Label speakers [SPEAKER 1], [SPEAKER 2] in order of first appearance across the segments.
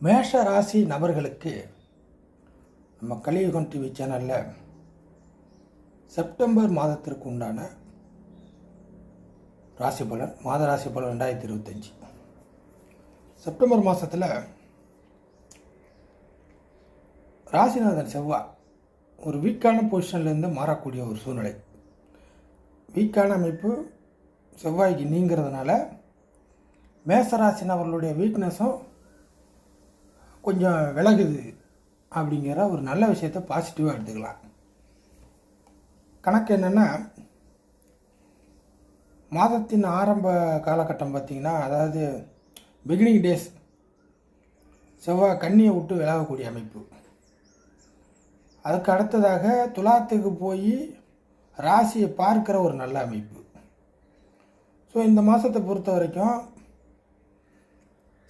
[SPEAKER 1] மேஷ ராசி நபர்களுக்கு நம்ம கலியுகம் டிவி சேனலில் செப்டம்பர் மாதத்திற்கு உண்டான ராசி பலன் மாத ராசி பலன் ரெண்டாயிரத்தி இருபத்தஞ்சி. செப்டம்பர் மாதத்தில் ராசிநாதன் செவ்வாய் ஒரு வீக்கான பொசிஷன்லேருந்து மாறக்கூடிய ஒரு சூழ்நிலை. வீக்கான அமைப்பு செவ்வாய்க்கு நீங்கிறதுனால மேசராசினவர்களுடைய வீக்னஸும் கொஞ்சம் விலகுது அப்படிங்கிற ஒரு நல்ல விஷயத்தை பாசிட்டிவாக எடுத்துக்கலாம். கணக்கு என்னென்னா மாதத்தின் ஆரம்ப காலகட்டம் பார்த்திங்கன்னா அதாவது பிகினிங் டேஸ் செவ்வாய் கண்ணியை விட்டு விலகக்கூடிய அமைப்பு. அதுக்கு அடுத்ததாக துலாத்துக்கு போய் ராசியை பார்க்குற ஒரு நல்ல அமைப்பு. ஸோ இந்த மாதத்தை பொறுத்த வரைக்கும்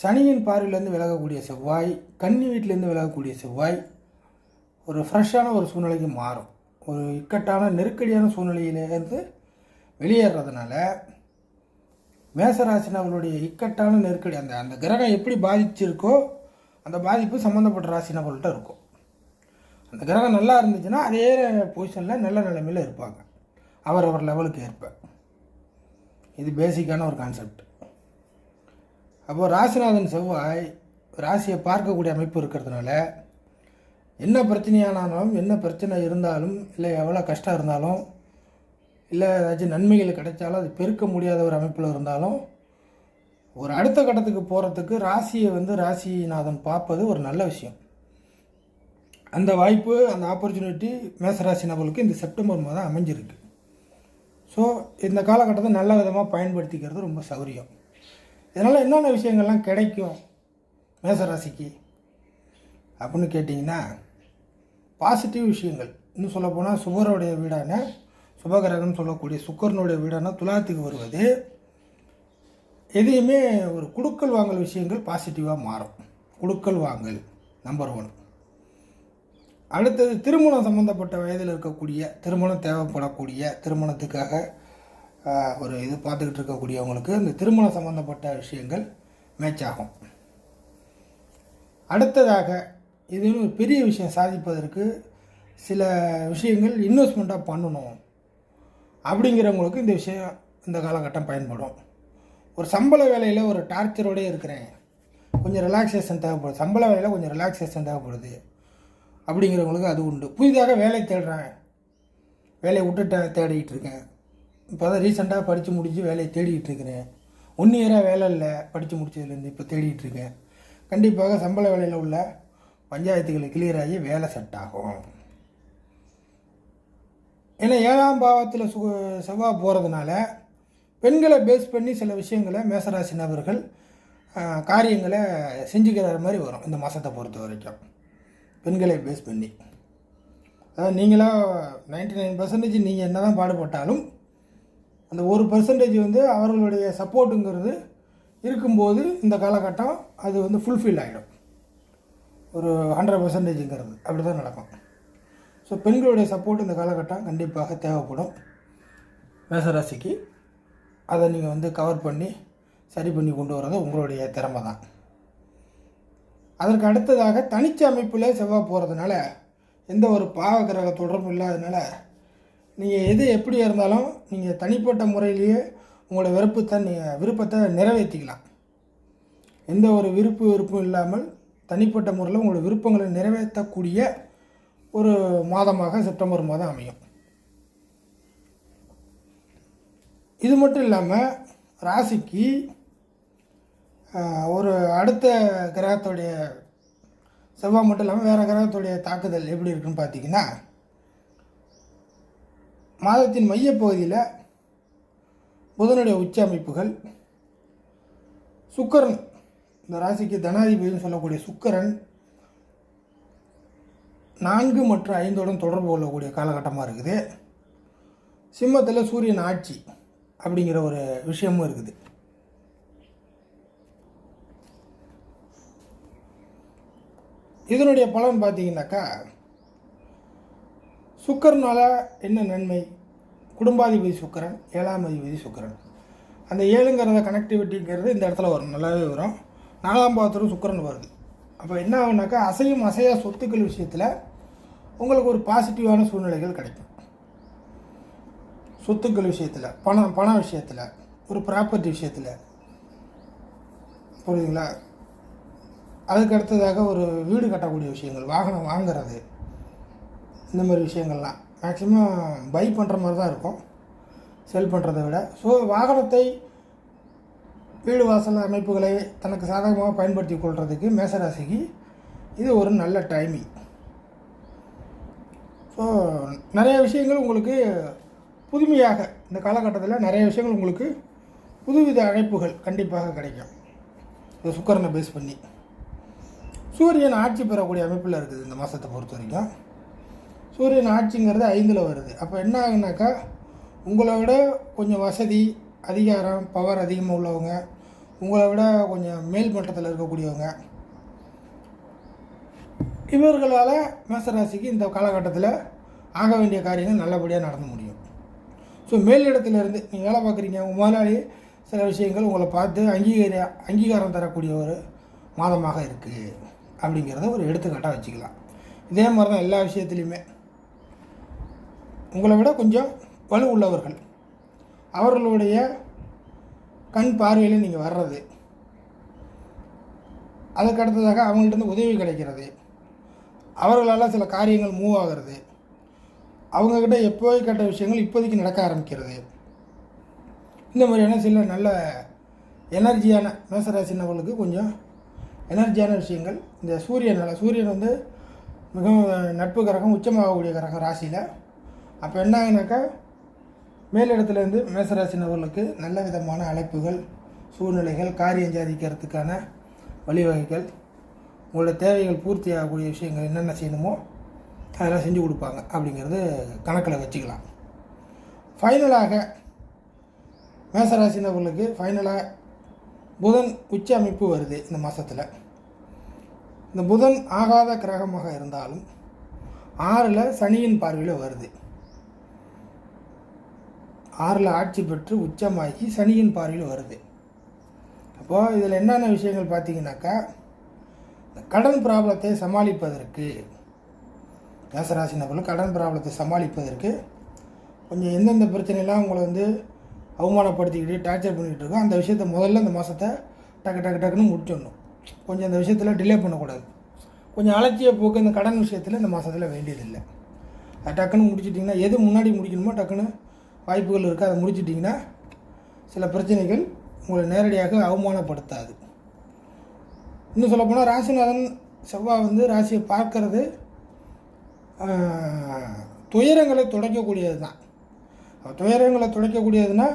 [SPEAKER 1] சனியின் பார்வையிலேருந்து விலகக்கூடிய செவ்வாய் கன்னி வீட்டிலேருந்து விலகக்கூடிய செவ்வாய் ஒரு ஃப்ரெஷ்ஷான ஒரு சூழ்நிலைக்கு மாறும். ஒரு இக்கட்டான நெருக்கடியான சூழ்நிலையிலேருந்து வெளியேறதுனால மேசராசினவர்களுடைய இக்கட்டான நெருக்கடி அந்த அந்த கிரகம் எப்படி பாதிச்சிருக்கோ அந்த பாதிப்பு சம்மந்தப்பட்ட ராசினவர்கள்ட்ட இருக்கும். அந்த கிரகம் நல்லா இருந்துச்சுன்னா அதே பொசிஷனில் நல்ல நிலைமையில் இருப்பாங்க. அவரவர் லெவலுக்கு ஏற்ப. இது பேசிக்கான ஒரு கான்செப்ட் அப்போது ராசிநாதன் செவ்வாய் ராசியை பார்க்கக்கூடிய அமைப்பு இருக்கிறதுனால என்ன பிரச்சனையானாலும் என்ன பிரச்சனை இருந்தாலும் இல்லை எவ்வளோ கஷ்டம் இருந்தாலும் இல்லை ஏதாச்சும் நன்மைகள் கிடைச்சாலும் அது பெருக்க முடியாத ஒரு அமைப்பில் இருந்தாலும் ஒரு அடுத்த கட்டத்துக்கு போகிறதுக்கு ராசியை வந்து ராசிநாதன் பார்ப்பது ஒரு நல்ல விஷயம். அந்த வாய்ப்பு அந்த ஆப்பர்ச்சுனிட்டி மேசராசி நபர்களுக்கு இந்த செப்டம்பர் மாதம் அமைஞ்சிருக்கு. ஸோ இந்த காலகட்டத்தை நல்ல விதமாக பயன்படுத்திக்கிறது ரொம்ப சௌரியம். இதனால் என்னென்ன விஷயங்கள்லாம் கிடைக்கும் மேசராசிக்கு? அப்படின்னு கேட்டிங்கன்னா பாசிட்டிவ் விஷயங்கள். இன்னும் சொல்லப்போனால் சுகருடைய வீடான சுபகிரகம்னு சொல்லக்கூடிய சுக்கரனுடைய வீடான துலாத்துக்கு வருவது எதையுமே ஒரு குடுக்கல் வாங்கல் விஷயங்கள் பாசிட்டிவாக மாறும். குடுக்கல் வாங்கல் நம்பர் ஒன் அடுத்தது திருமணம் சம்மந்தப்பட்ட வயதில் இருக்கக்கூடிய திருமணம் தேவைப்படக்கூடிய திருமணத்துக்காக ஒரு இது பார்த்துக்கிட்டு இருக்கக்கூடியவங்களுக்கு இந்த திருமணம் சம்மந்தப்பட்ட விஷயங்கள் மேட்ச் ஆகும் அடுத்ததாக இது ஒரு பெரிய விஷயம் சாதிப்பதற்கு சில விஷயங்கள் இன்வெஸ்ட்மெண்ட்டாக பண்ணணும் அப்படிங்கிறவங்களுக்கு இந்த விஷயம் இந்த காலகட்டம் பயன்படும். ஒரு சம்பள வேலையில் ஒரு டார்ச்சரோடே இருக்கிறேன். கொஞ்சம் ரிலாக்ஸேஷன் தேவைப்படுது. சம்பள வேலையில் கொஞ்சம் ரிலாக்ஸேஷன் தேவைப்படுது அப்படிங்கிறவங்களுக்கு அது உண்டு. புதிதாக வேலை தேடுறேன். வேலையை விட்டுட்டேன் தேடிக்கிட்டு இருக்கேன். இப்போ தான் ரீசெண்டாக படித்து முடித்து வேலையை தேடிக்கிட்டு இருக்கிறேன். ஒன் இயராக வேலை இல்லை படித்து முடிச்சதுலேருந்து இப்போ தேடிக்கிட்டு இருக்கேன். கண்டிப்பாக சம்பள வேலையில் உள்ள பஞ்சாயத்துகளை கிளியர் ஆகி வேலை செட் ஆகும். ஏன்னா ஏழாம் பாவத்தில் சு செவ்வாய் போகிறதுனால பெண்களை பேஸ் பண்ணி சில விஷயங்களை மேசராசி நபர்கள் காரியங்களை செஞ்சுக்கிற மாதிரி வரும் இந்த மாதத்தை பொறுத்த வரைக்கும். பெண்களை பேஸ் பண்ணி. அதாவது நீங்களாக நைன்டி நைன் பர்சன்டேஜ் நீங்கள் என்ன தான் பாடுபட்டாலும் அந்த ஒரு பர்சன்டேஜ் வந்து அவர்களுடைய சப்போர்ட்டுங்கிறது இருக்கும்போது இந்த காலகட்டம் அது வந்து ஃபுல்ஃபில் ஆகிடும் ஒரு ஹண்ட்ரட் பர்சன்டேஜுங்கிறது அப்படி தான் நடக்கும். ஸோ பெண்களுடைய சப்போர்ட் இந்த காலகட்டம் கண்டிப்பாக தேவைப்படும். மேசராசிக்கு அதை நீங்கள் வந்து கவர் பண்ணி சரி பண்ணி கொண்டு வர்றது உங்களுடைய திறமை தான். அதற்கு அடுத்ததாக தனிச்ச அமைப்பில் செவ்வாய் போகிறதுனால எந்த ஒரு பாவ கிரக தொடர்பும் இல்லாததுனால நீங்கள் எது எப்படி இருந்தாலும் நீங்கள் தனிப்பட்ட முறையிலேயே உங்களோட விருப்பத்தை நீங்கள் விருப்பத்தை நிறைவேற்றிக்கலாம் எந்த ஒரு விருப்பு விருப்பம் இல்லாமல் தனிப்பட்ட முறையில் உங்களோட விருப்பங்களை நிறைவேற்றக்கூடிய ஒரு மாதமாக செப்டம்பர் மாதம் அமையும். இது மட்டும் இல்லாமல் ராசிக்கு ஒரு அடுத்த கிரகத்துடைய செவ்வாய் மட்டும் இல்லாமல் வேறு கிரகத்துடைய தாக்குதல் எப்படி இருக்குன்னு பார்த்தீங்கன்னா மாதத்தின் மையப்பகுதியில் புதனுடைய உச்ச அமைப்புகள் சுக்கரன் இந்த ராசிக்கு தனாதிபதினு சொல்லக்கூடிய சுக்கரன் நான்கு மற்றும் ஐந்தோடும் தொடர்பு கொள்ளக்கூடிய காலகட்டமாக இருக்குது. சிம்மத்தில் சூரியன் ஆட்சி அப்படிங்கிற ஒரு விஷயமும் இருக்குது. இதனுடைய பலன் பார்த்தீங்கன்னாக்கா சுக்கரனால் என்ன நன்மை? குடும்பாதிபதி சுக்கரன் ஏழாம் அதிபதி சுக்கரன். அந்த ஏழுங்கிறத கனெக்டிவிட்டிங்கிறது இந்த இடத்துல வரும் நல்லாவே வரும். நாலாம் பாவத்திலும் சுக்கரன் வருது. அப்போ என்ன ஆகுனாக்கா அசையும் அசையா சொத்துக்கள் விஷயத்தில் உங்களுக்கு ஒரு பாசிட்டிவான சூழ்நிலைகள் கிடைக்கும். சொத்துக்கள் விஷயத்தில் பணம் பண விஷயத்தில் ஒரு ப்ராப்பர்ட்டி விஷயத்தில். புரியுதுங்களா? அதுக்கு அடுத்ததாக ஒரு வீடு கட்டக்கூடிய விஷயங்கள் வாகனம் வாங்கிறது. இந்த மாதிரி விஷயங்கள்லாம். மேக்ஸிமம் பை பண்ணுற மாதிரி தான் இருக்கும். செல் பண்ணுறதை விட. ஸோ வாகனத்தை வீடு வாசல் அமைப்புகளை தனக்கு சாதகமாக பயன்படுத்தி கொள்வதுக்கு மேசராசிக்கு இது ஒரு நல்ல டைமிங் ஸோ நிறைய விஷயங்கள் உங்களுக்கு புதுமையாக இந்த காலகட்டத்தில் நிறைய விஷயங்கள் உங்களுக்கு புதுவித அழைப்புகள் கண்டிப்பாக கிடைக்கும். இந்த சுக்கரனை பேஸ் பண்ணி. சூரியன் ஆட்சி பெறக்கூடிய அமைப்பில் இருக்குது இந்த மாதத்தை பொறுத்த வரைக்கும். சூரியன் ஆட்சிங்கிறது ஐந்தில் வருது. அப்போ என்ன ஆகுனாக்கா உங்களை விட கொஞ்சம் வசதி அதிகாரம் பவர் அதிகமாக உள்ளவங்க உங்களை விட கொஞ்சம் மேல் மட்டத்தில் இருக்கக்கூடியவங்க இவர்களால் மேசராசிக்கு இந்த காலகட்டத்தில் ஆக வேண்டிய காரியங்கள் நல்லபடியாக நடந்து முடியும். ஸோ மேலிடத்துலேருந்து நீங்கள் வேலை பார்க்குறீங்க உங்கள் முதலாளி சில விஷயங்கள் உங்களை பார்த்து அங்கீகார அங்கீகாரம் தரக்கூடிய ஒரு மாதமாக இருக்குது அப்படிங்கிறத ஒரு எடுத்துக்காட்டாக வச்சுக்கலாம். இதே மாதிரி தான் எல்லா விஷயத்துலையுமே. உங்களை விட கொஞ்சம் வலு உள்ளவர்கள். அவர்களுடைய கண் பார்வையில் நீங்கள் வர்றது. அதுக்கு அடுத்ததாக அவங்கள்ட்ட உதவி கிடைக்கிறது. அவர்களால் சில காரியங்கள் மூவ் ஆகிறது. அவங்கக்கிட்ட எப்போ கேட்ட விஷயங்கள் இப்போதைக்கு நடக்க ஆரம்பிக்கிறது. இந்த மாதிரியான சில நல்ல எனர்ஜியான மேசராசினவர்களுக்கு கொஞ்சம் எனர்ஜியான விஷயங்கள். இந்த சூரியனால் சூரியன் வந்து மிகவும் நட்பு கிரகம் உச்சமாகக்கூடிய கிரகம் ராசியில் அப்போ என்ன ஆகுனாக்கா மேலிடத்துலேருந்து மேசராசி நபர்களுக்கு நல்ல விதமான அழைப்புகள் சூழ்நிலைகள் காரியம் சாதிக்கிறதுக்கான வழிவகைகள் உங்களோட தேவைகள் பூர்த்தி ஆகக்கூடிய விஷயங்கள் என்னென்ன செய்யணுமோ அதெல்லாம் செஞ்சு கொடுப்பாங்க அப்படிங்கிறது கணக்கில் வச்சுக்கலாம். ஃபைனலாக மேசராசி நபர்களுக்கு ஃபைனலாக புதன் உச்ச அமைப்பு வருது இந்த மாதத்தில் இந்த புதன் ஆகாத கிரகமாக இருந்தாலும் ஆறில் சனியின் பார்வையில் வருது. ஆறில் ஆட்சி பெற்று உச்சமாகி சனியின் பார்வையில் வருது. அப்போது இதில் என்னென்ன விஷயங்கள் பார்த்தீங்கன்னாக்கா இந்த கடன் ப்ராப்ளத்தை சமாளிப்பதற்கு மேசராசி நபர்கள் கடன் ப்ராப்ளத்தை சமாளிப்பதற்கு கொஞ்சம் எந்தெந்த பிரச்சனைலாம் உங்களை வந்து அவமானப்படுத்திக்கிட்டு டார்ச்சர் பண்ணிக்கிட்டு இருக்கோம் அந்த விஷயத்த முதல்ல இந்த மாதத்தை டக்கு டக்கு டக்குன்னு முடிச்சிடணும். கொஞ்சம் அந்த விஷயத்தில் டிலே பண்ணக்கூடாது. கொஞ்சம் அலட்சிய போக்கு இந்த கடன் விஷயத்தில் இந்த மாதத்தில் வேண்டியதில்லை. அது டக்குன்னு முடிச்சிட்டிங்கன்னா எது முன்னாடி முடிக்கணுமோ டக்குன்னு வாய்ப்புகள் இருக்குது அதை முடிச்சிட்டிங்கன்னா சில பிரச்சனைகள் உங்களை நேரடியாக அவமானப்படுத்தாது. இன்னும் சொல்லப்போனால் ராசிநாதன் செவ்வாய் வந்து ராசியை பார்க்கறது துயரங்களை துடைக்கக்கூடியது தான் துயரங்களை துடைக்கக்கூடியதுன்னா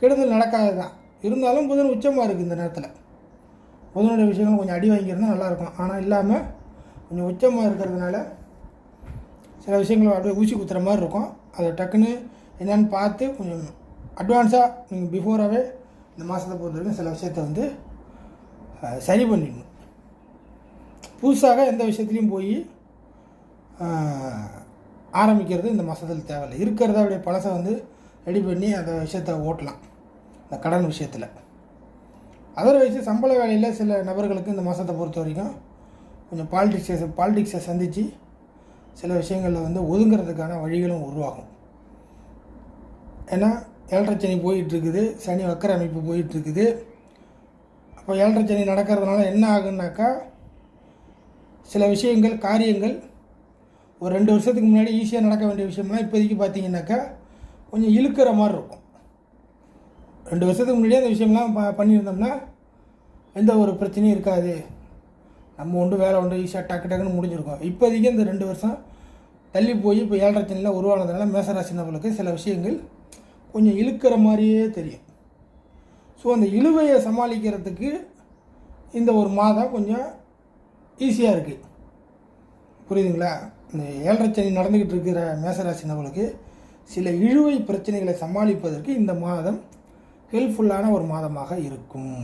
[SPEAKER 1] கெடுதல் நடக்காது தான் இருந்தாலும் புதன் உச்சமாக இருக்குது இந்த நேரத்தில். புதனுடைய விஷயங்கள் கொஞ்சம் அடி வாங்கியிருந்தால் நல்லாயிருக்கும். ஆனால் இல்லாமல் கொஞ்சம் உச்சமாக இருக்கிறதுனால சில விஷயங்கள் அப்படியே ஊசி குத்துற மாதிரி இருக்கும். அதை டக்குன்னு என்னென்னு பார்த்து கொஞ்சம் அட்வான்ஸாக நீங்கள் பிஃபோராகவே இந்த மாதத்தை பொறுத்த வரைக்கும் சில விஷயத்தை வந்து சரி பண்ணிடணும். புதுசாக எந்த விஷயத்துலையும் போய் ஆரம்பிக்கிறது இந்த மாதத்தில் தேவையில்லை. இருக்கிறத அப்படியே பழசை வந்து ரெடி பண்ணி அந்த விஷயத்தை ஓட்டலாம். இந்த கடன் விஷயத்தில். அதர்வைஸ் சம்பள வேலையில் சில நபர்களுக்கு இந்த மாதத்தை பொறுத்த வரைக்கும் கொஞ்சம் பாலிடிக்ஸை பாலிடிக்ஸை சந்தித்து சில விஷயங்களில் வந்து ஒதுங்கிறதுக்கான வழிகளும் உருவாகும். ஏன்னா ஏழரை சனி போயிட்டுருக்குது. சனி வக்கர அமைப்பு போயிட்டுருக்குது. அப்போ ஏழரை சனி நடக்கிறதுனால என்ன ஆகுனாக்கா சில விஷயங்கள் காரியங்கள் ஒரு ரெண்டு வருஷத்துக்கு முன்னாடி ஈஸியாக நடக்க வேண்டிய விஷயம்லாம் இப்போதைக்கு பார்த்தீங்கன்னாக்கா கொஞ்சம் இழுக்கிற மாதிரி இருக்கும். ரெண்டு வருஷத்துக்கு முன்னாடியே அந்த விஷயம்லாம் ப பண்ணியிருந்தோம்னா எந்த ஒரு பிரச்சனையும் இருக்காது. நம்ம ஒன்று வேலை ஒன்று ஈஸியாக டக்கு டக்குன்னு முடிஞ்சிருக்கும். இப்போதைக்கு இந்த ரெண்டு வருஷம் தள்ளி போய் இப்போ ஏழரை சனியில் உருவானதுனால மேசராசி நபர்களுக்கு சில விஷயங்கள் கொஞ்சம் இழுக்கிற மாதிரியே தெரியும். ஸோ அந்த இழுவையை சமாளிக்கிறதுக்கு இந்த ஒரு மாதம் கொஞ்சம் ஈஸியாக இருக்குது புரியுதுங்களா? இந்த ஏழரை சனி நடந்துக்கிட்டு இருக்கிற மேசராசி நபர்களுக்கு சில இழுவை பிரச்சனைகளை சமாளிப்பதற்கு இந்த மாதம் ஹெல்ப்ஃபுல்லான ஒரு மாதமாக இருக்கும்.